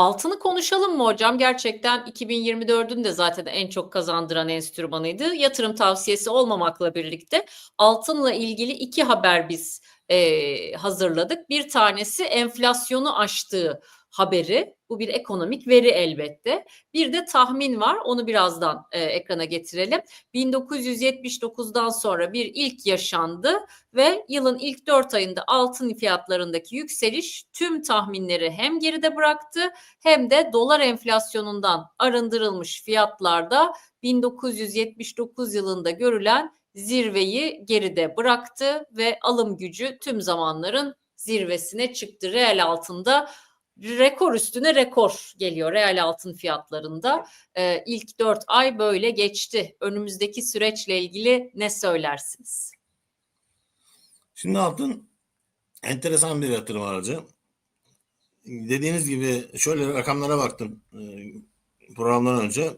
altını konuşalım mı hocam? Gerçekten 2024'ün de zaten en çok kazandıran enstrümanıydı. Yatırım tavsiyesi olmamakla birlikte altınla ilgili iki haber biz e, hazırladık. Bir tanesi enflasyonu aştığı haberi. Bu bir ekonomik veri elbette. Bir de tahmin var. Onu birazdan e, ekrana getirelim. 1979'dan sonra bir ilk yaşandı ve yılın ilk 4 ayında altın fiyatlarındaki yükseliş tüm tahminleri hem geride bıraktı hem de dolar enflasyonundan arındırılmış fiyatlarda 1979 yılında görülen zirveyi geride bıraktı ve alım gücü tüm zamanların zirvesine çıktı. Reel altında rekor üstüne rekor geliyor reel altın fiyatlarında. Ee, ilk 4 ay böyle geçti. Önümüzdeki süreçle ilgili ne söylersiniz? Şimdi altın enteresan bir yatırım aracı. Dediğiniz gibi şöyle rakamlara baktım e, programdan önce.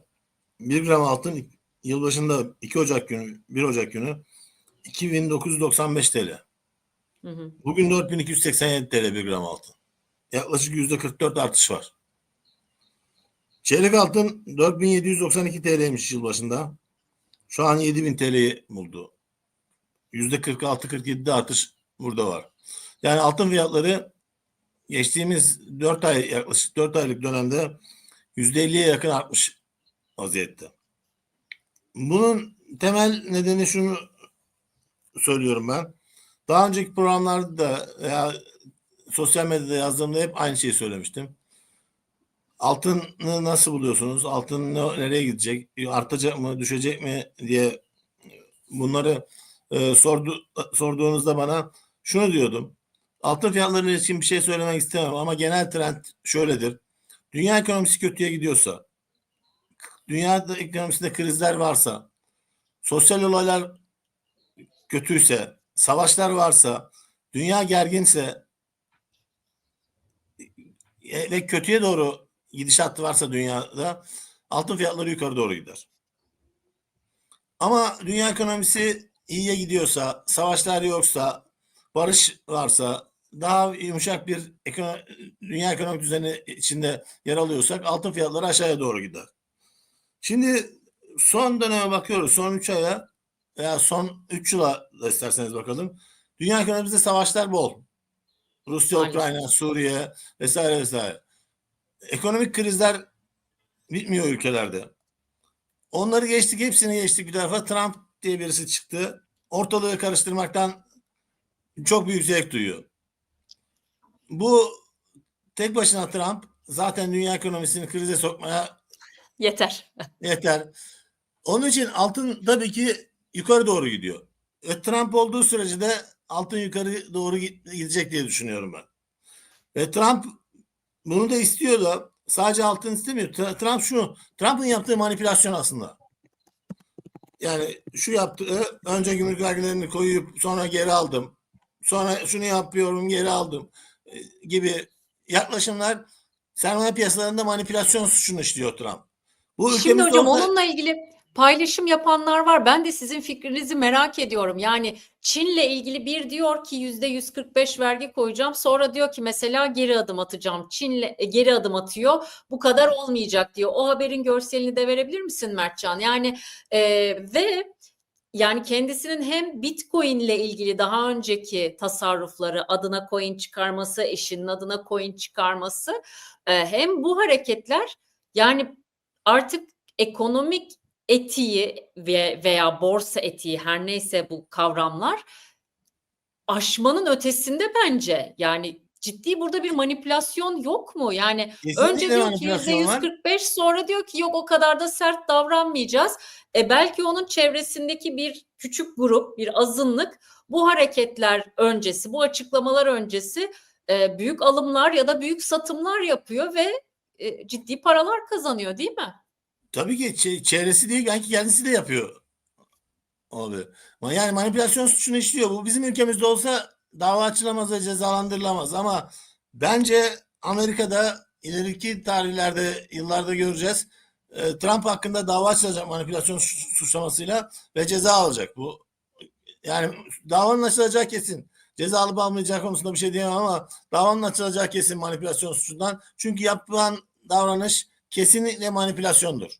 1 gram altın yılbaşında 2 Ocak günü 1 Ocak günü 2995 TL. Hı hı. Bugün 4287 TL 1 gram altın. Yaklaşık %44 artış var. Çeyrek altın 4792 TL'ymiş yılbaşında. Şu an 7000 TL'yi buldu. %46-47'de artış burada var. Yani altın fiyatları geçtiğimiz 4 ay yaklaşık 4 aylık dönemde %50'ye yakın artmış vaziyette. Bunun temel nedeni şunu söylüyorum ben. Daha önceki programlarda da veya sosyal medyada yazdığımda hep aynı şeyi söylemiştim. Altını nasıl buluyorsunuz? Altın ne- nereye gidecek? Artacak mı, düşecek mi diye bunları e, sordu, sorduğunuzda bana şunu diyordum. Altın fiyatları için bir şey söylemek istemem ama genel trend şöyledir. Dünya ekonomisi kötüye gidiyorsa, dünya ekonomisinde krizler varsa, sosyal olaylar kötüyse, savaşlar varsa, dünya gerginse e, ve kötüye doğru gidişat varsa dünyada altın fiyatları yukarı doğru gider. Ama dünya ekonomisi iyiye gidiyorsa, savaşlar yoksa, barış varsa, daha yumuşak bir ekono- dünya ekonomik düzeni içinde yer alıyorsak altın fiyatları aşağıya doğru gider. Şimdi son döneme bakıyoruz. Son 3 aya veya son 3 yıla da isterseniz bakalım. Dünya ekonomisinde savaşlar bol. Rusya, Maalesef. Ukrayna, Suriye vesaire vesaire. Ekonomik krizler bitmiyor ülkelerde. Onları geçtik, hepsini geçtik bir tarafa. Trump diye birisi çıktı. Ortalığı karıştırmaktan çok büyük zevk duyuyor. Bu tek başına Trump zaten dünya ekonomisini krize sokmaya Yeter. yeter. Onun için altın tabii ki yukarı doğru gidiyor. Ve Trump olduğu sürece de altın yukarı doğru gidecek diye düşünüyorum ben. Ve Trump bunu da istiyor da sadece altın istemiyor. Trump şu, Trump'ın yaptığı manipülasyon aslında. Yani şu yaptığı önce gümrük vergilerini koyup sonra geri aldım. Sonra şunu yapıyorum geri aldım e, gibi yaklaşımlar sermaye piyasalarında manipülasyon suçunu işliyor Trump. Bu Şimdi hocam olsa- onunla ilgili paylaşım yapanlar var. Ben de sizin fikrinizi merak ediyorum. Yani Çin'le ilgili bir diyor ki yüzde 145 vergi koyacağım. Sonra diyor ki mesela geri adım atacağım. Çin'le e, geri adım atıyor. Bu kadar olmayacak diyor. O haberin görselini de verebilir misin Mertcan? Yani e, ve yani kendisinin hem Bitcoin ile ilgili daha önceki tasarrufları adına coin çıkarması, eşinin adına coin çıkarması e, hem bu hareketler yani artık ekonomik etiği ve veya borsa etiği her neyse bu kavramlar aşmanın ötesinde bence. Yani ciddi burada bir manipülasyon yok mu? Yani Kesinlikle önce diyor ki var. %145 sonra diyor ki yok o kadar da sert davranmayacağız. E belki onun çevresindeki bir küçük grup, bir azınlık bu hareketler öncesi, bu açıklamalar öncesi e, büyük alımlar ya da büyük satımlar yapıyor ve e, ciddi paralar kazanıyor değil mi? Tabii ki çe- çevresi değil belki kendisi de yapıyor. Abi. Yani manipülasyon suçunu işliyor. Bu bizim ülkemizde olsa dava açılamaz ve cezalandırılamaz ama bence Amerika'da ileriki tarihlerde yıllarda göreceğiz. E, Trump hakkında dava açılacak manipülasyon su- suçlamasıyla ve ceza alacak. Bu yani davanın açılacağı kesin. Ceza alıp almayacağı konusunda bir şey diyemem ama davanın açılacağı kesin manipülasyon suçundan. Çünkü yapılan davranış kesinlikle manipülasyondur.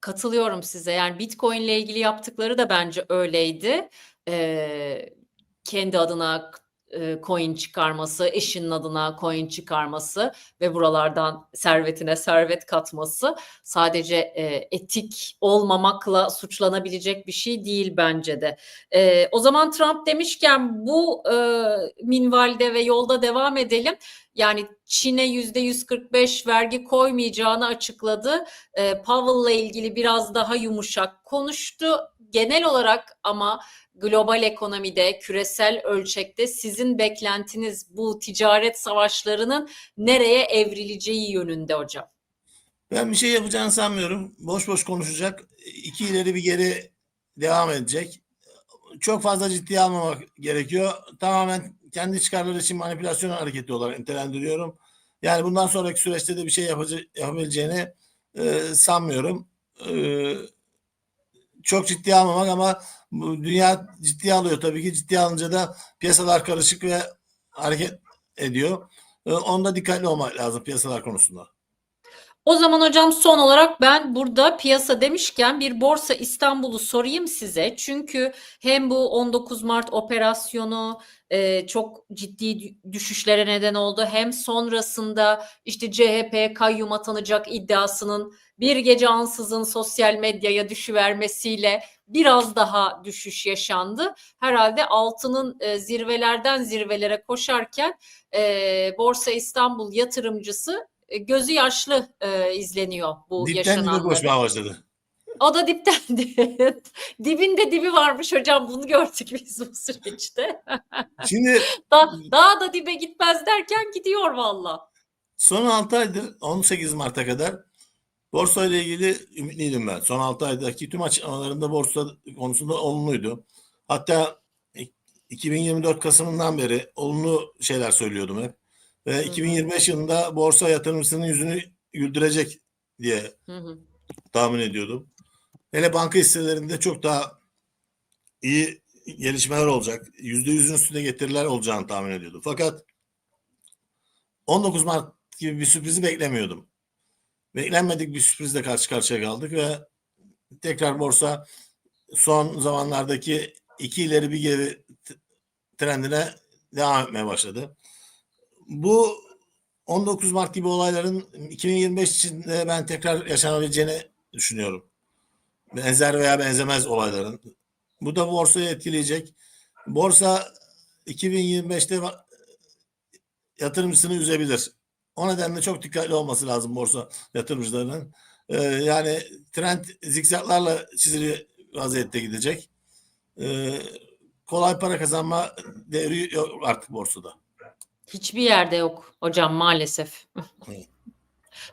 Katılıyorum size. Yani Bitcoin ile ilgili yaptıkları da bence öyleydi. Eee, kendi adına e, coin çıkarması, eşinin adına coin çıkarması ve buralardan servetine servet katması sadece e, etik olmamakla suçlanabilecek bir şey değil bence de. E, o zaman Trump demişken bu e, minvalde ve yolda devam edelim. Yani Çin'e yüzde 145 vergi koymayacağını açıkladı. E, Powell'la ilgili biraz daha yumuşak konuştu. Genel olarak ama global ekonomide, küresel ölçekte sizin beklentiniz bu ticaret savaşlarının nereye evrileceği yönünde hocam? Ben bir şey yapacağını sanmıyorum. Boş boş konuşacak. İki ileri bir geri devam edecek. Çok fazla ciddiye almamak gerekiyor. Tamamen kendi çıkarları için manipülasyon hareketi olarak nitelendiriyorum. Yani bundan sonraki süreçte de bir şey yapacak, yapabileceğini e, sanmıyorum. E, çok ciddiye almamak ama dünya ciddiye alıyor tabii ki. Ciddiye alınca da piyasalar karışık ve hareket ediyor. E, onda dikkatli olmak lazım piyasalar konusunda. O zaman hocam son olarak ben burada piyasa demişken bir Borsa İstanbul'u sorayım size. Çünkü hem bu 19 Mart operasyonu e, çok ciddi düşüşlere neden oldu. Hem sonrasında işte CHP kayyum atanacak iddiasının bir gece ansızın sosyal medyaya düşüvermesiyle biraz daha düşüş yaşandı. Herhalde altının e, zirvelerden zirvelere koşarken e, Borsa İstanbul yatırımcısı gözü yaşlı e, izleniyor bu Dipten yaşananları. koşmaya başladı. O da dipten. Dibinde dibi varmış hocam bunu gördük biz bu süreçte. Şimdi Da, daha da dibe gitmez derken gidiyor valla. son 6 aydır 18 Mart'a kadar borsa ile ilgili ümitliydim ben. Son 6 aydaki tüm açıklamalarında borsa konusunda olumluydu. Hatta 2024 Kasım'ından beri olumlu şeyler söylüyordum hep. Ve Hı. 2025 yılında borsa yatırımcısının yüzünü güldürecek diye Hı hı. tahmin ediyordum. Hele banka hisselerinde çok daha iyi gelişmeler olacak. %100'ün üstünde getiriler olacağını tahmin ediyordum. Fakat 19 Mart gibi bir sürprizi beklemiyordum. Beklenmedik bir sürprizle karşı karşıya kaldık ve tekrar borsa son zamanlardaki iki ileri bir geri trendine devam etmeye başladı. Bu 19 Mart gibi olayların 2025 içinde ben tekrar yaşanabileceğini düşünüyorum. Benzer veya benzemez olayların. Bu da borsayı etkileyecek. Borsa 2025'te va- yatırımcısını üzebilir. O nedenle çok dikkatli olması lazım borsa yatırımcılarının. Ee, yani trend zikzaklarla çizili vaziyette gidecek. Ee, kolay para kazanma devri yok artık borsada. Hiçbir yerde yok hocam maalesef.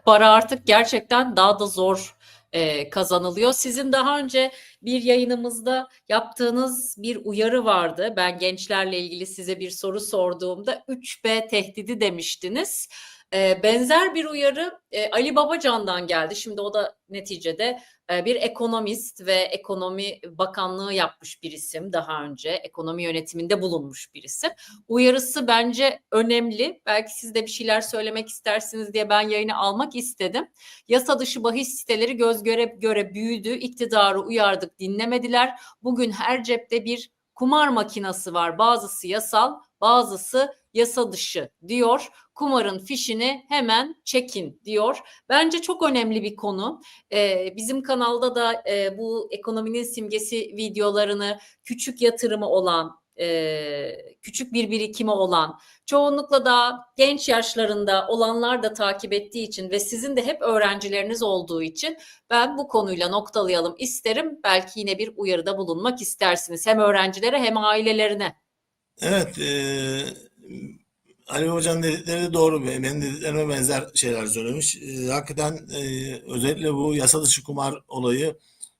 Para artık gerçekten daha da zor e, kazanılıyor. Sizin daha önce bir yayınımızda yaptığınız bir uyarı vardı. Ben gençlerle ilgili size bir soru sorduğumda 3B tehdidi demiştiniz. E, benzer bir uyarı e, Ali Babacan'dan geldi. Şimdi o da neticede e, bir ekonomist ve ekonomi bakanlığı yapmış bir isim daha önce. Ekonomi yönetiminde bulunmuş bir isim. Uyarısı bence önemli. Belki siz de bir şeyler söylemek istersiniz diye ben yayını almak istedim. Yasa dışı bahis siteleri göz göre göre büyüdü. İktidarı uyardık dinlemediler. Bugün her cepte bir kumar makinası var. Bazısı yasal, bazısı yasa dışı diyor. Kumarın fişini hemen çekin diyor. Bence çok önemli bir konu. Ee, bizim kanalda da e, bu ekonominin simgesi videolarını küçük yatırımı olan, e, küçük bir birikimi olan, çoğunlukla da genç yaşlarında olanlar da takip ettiği için ve sizin de hep öğrencileriniz olduğu için ben bu konuyla noktalayalım isterim. Belki yine bir uyarıda bulunmak istersiniz hem öğrencilere hem ailelerine. Evet, eee Ali Hoca'nın dedikleri de doğru. Benim dediklerime benzer şeyler söylemiş. Eee, hakikaten eee, özellikle bu yasa dışı kumar olayı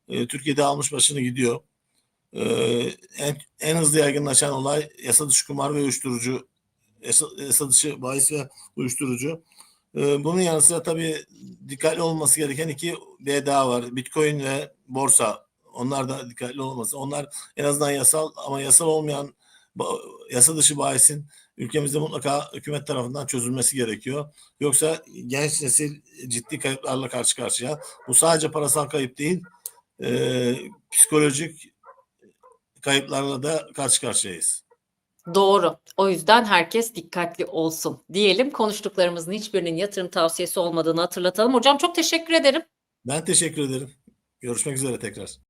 eee, Türkiye'de almış başını gidiyor. Eee, en, en hızlı yaygınlaşan olay yasa dışı kumar ve uyuşturucu. Yasa, yasa dışı bahis ve uyuşturucu. Eee, bunun yanı sıra tabii dikkatli olması gereken iki B daha var. Bitcoin ve borsa. Onlar da dikkatli olması. Onlar en azından yasal ama yasal olmayan yasa dışı bahisin ülkemizde mutlaka hükümet tarafından çözülmesi gerekiyor. Yoksa genç nesil ciddi kayıplarla karşı karşıya. Bu sadece parasal kayıp değil, e, psikolojik kayıplarla da karşı karşıyayız. Doğru. O yüzden herkes dikkatli olsun diyelim. Konuştuklarımızın hiçbirinin yatırım tavsiyesi olmadığını hatırlatalım. Hocam çok teşekkür ederim. Ben teşekkür ederim. Görüşmek üzere tekrar.